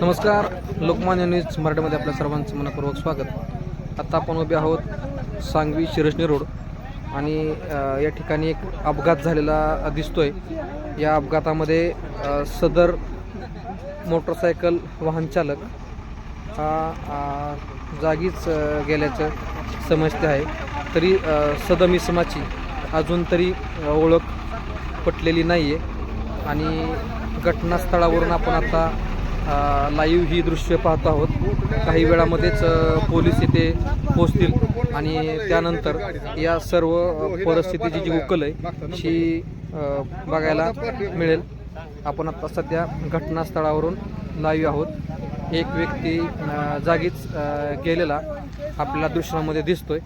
नमस्कार लोकमान्य न्यूज मराठीमध्ये आपल्या सर्वांचं मनपूर्वक स्वागत. आता आपण उभे आहोत सांगवी शिरसणी रोड. आणि या ठिकाणी एक अपघात झालेला दिसतोय. या अपघातामध्ये सदर मोटरसायकल वाहनचालक हा जागीच गेल्याचं समजते आहे. तरी सदम इसमाची अजून तरी ओळख पटलेली नाही आहे आणि घटनास्थळावरून आपण आता लाईव्ह ही दृश्य पाहत आहोत. काही वेळामध्येच पोलीस इथे पोहोचतील. आणि त्यानंतर या सर्व परिस्थितीची जी उकल आहे ती बघायला मिळेल. आपण आता सध्या घटनास्थळावरून लाईव्ह आहोत. एक व्यक्ती जागीच गेलेला आपल्याला दृश्यामध्ये दिसतोय.